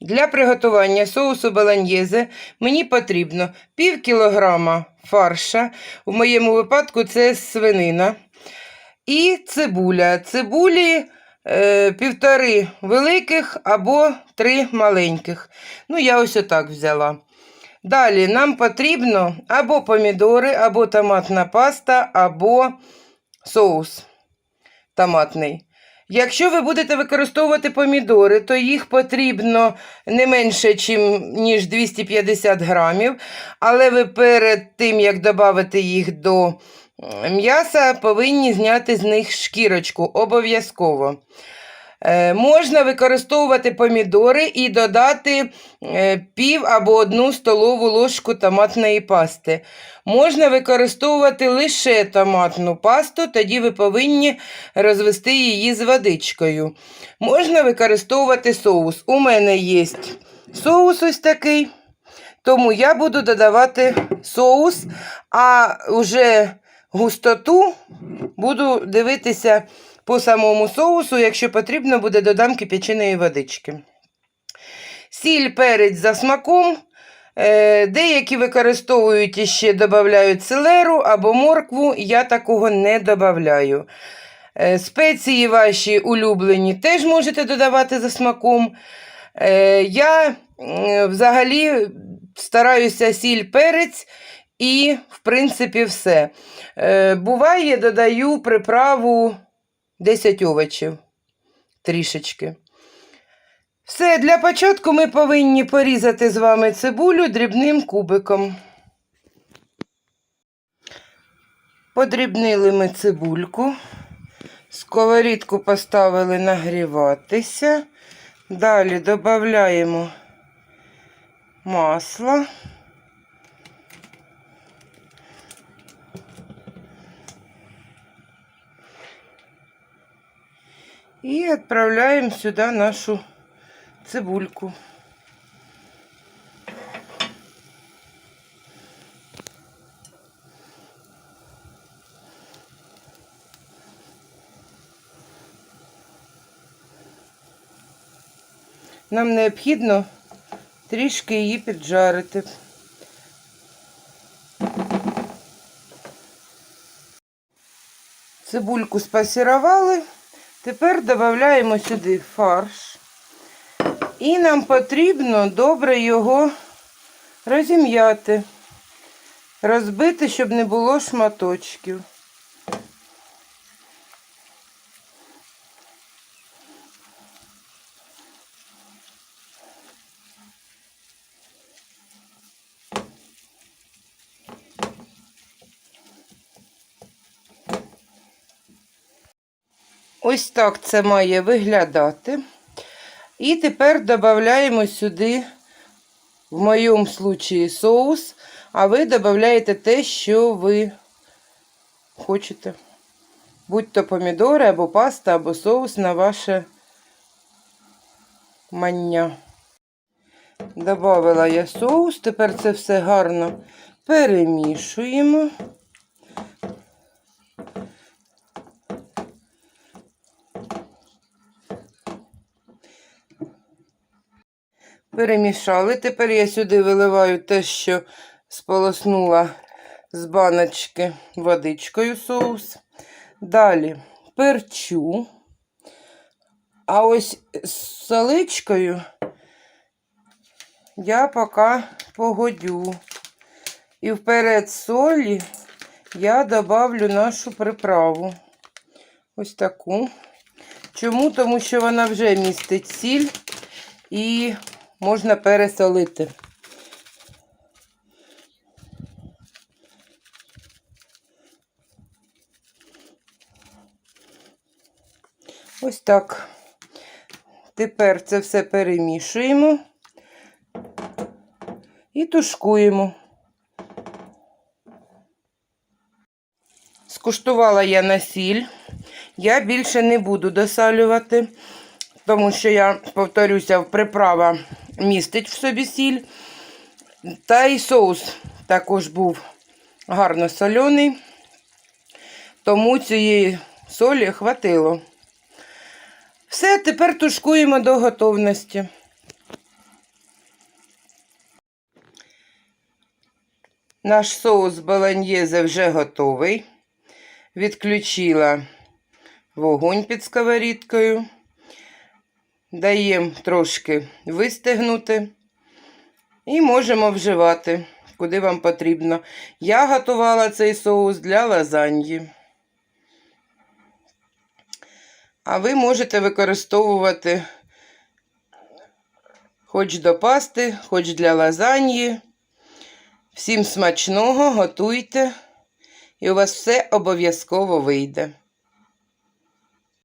Для приготування соусу баланьєзе мені потрібно пів кілограма фарша, в моєму випадку це свинина, і цибуля. Цибулі е, півтори великих або три маленьких. Ну, я ось отак взяла. Далі нам потрібно або помідори, або томатна паста, або соус томатний. Якщо ви будете використовувати помідори, то їх потрібно не менше, ніж 250 грамів. Але ви перед тим, як додати їх до м'яса, повинні зняти з них шкірочку обов'язково. Е, можна використовувати помідори і додати е, пів або одну столову ложку томатної пасти. Можна використовувати лише томатну пасту, тоді ви повинні розвести її з водичкою. Можна використовувати соус. У мене є соус ось такий, тому я буду додавати соус, а вже густоту буду дивитися по самому соусу, якщо потрібно, буде додам кип'яченої водички. Сіль, перець за смаком. Е, Деякі використовують і ще додають селеру або моркву, я такого не додаю. Спеції ваші улюблені теж можете додавати за смаком. Е, Я взагалі стараюся сіль, перець і, в принципі, все. Е, Буває, додаю приправу 10 овочів трішечки. Все, для початку ми повинні порізати з вами цибулю дрібним кубиком. Подрібнили ми цибульку, сковорідку поставили нагріватися. Далі додаємо масло. І відправляємо сюди нашу цибульку. Нам необхідно трішки її піджарити. Цибульку спасірували. Тепер додаємо сюди фарш. І нам потрібно добре його розім'яти, розбити, щоб не було шматочків. Ось так це має виглядати. І тепер додаємо сюди, в моєму случаї, соус, а ви додаєте те, що ви хочете. Будь то помідори, або паста, або соус на ваше мання. Добавила я соус, тепер це все гарно перемішуємо. Перемішали. Тепер я сюди виливаю те, що сполоснула з баночки водичкою соус. Далі перчу. А ось з соличкою я поки погодю. І вперед солі я добавлю нашу приправу. Ось таку. Чому? Тому що вона вже містить сіль і можна пересолити. Ось так. Тепер це все перемішуємо і тушкуємо. Скуштувала я на сіль. Я більше не буду досалювати, тому що я, повторюся, приправа містить в собі сіль. Та й соус також був гарно солений, тому цієї солі хватило. Все, тепер тушкуємо до готовності. Наш соус болоньєзе вже готовий. Відключила вогонь під сковорідкою. Даємо трошки вистигнути. І можемо вживати, куди вам потрібно. Я готувала цей соус для лазаньї. А ви можете використовувати хоч до пасти, хоч для лазаньї. Всім смачного, готуйте, і у вас все обов'язково вийде.